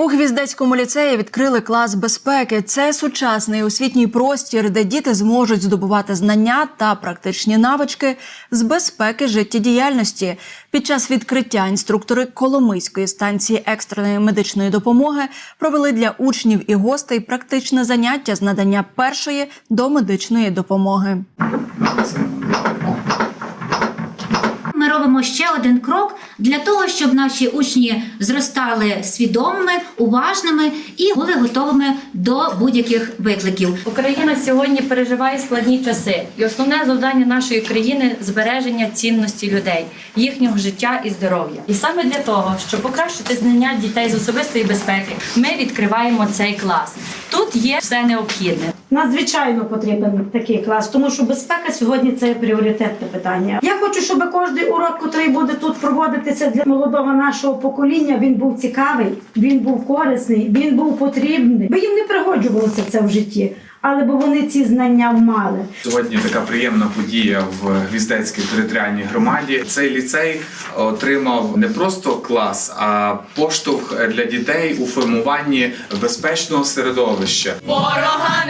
У Гвіздецькому ліцеї відкрили клас безпеки. Це сучасний освітній простір, де діти зможуть здобувати знання та практичні навички з безпеки життєдіяльності. Під час відкриття інструктори Коломийської станції екстреної медичної допомоги провели для учнів і гостей практичне заняття з надання першої домедичної допомоги. Робимо ще один крок для того, щоб наші учні зростали свідомими, уважними і були готовими до будь-яких викликів. Україна сьогодні переживає складні часи, і основне завдання нашої країни збереження цінності людей, їхнього життя і здоров'я. І саме для того, щоб покращити знання дітей з особистої безпеки, ми відкриваємо цей клас. Тут є все необхідне. Надзвичайно потрібен такий клас, тому що безпека сьогодні це пріоритетне питання. Хочу, щоб кожен урок, який буде тут проводитися для молодого нашого покоління, він був цікавий, він був корисний, він був потрібний. Би їм не пригоджувалося це в житті, але бо вони ці знання мали. Сьогодні така приємна подія в Гвіздецькій територіальній громаді. Цей ліцей отримав не просто клас, а поштовх для дітей у формуванні безпечного середовища. Ворога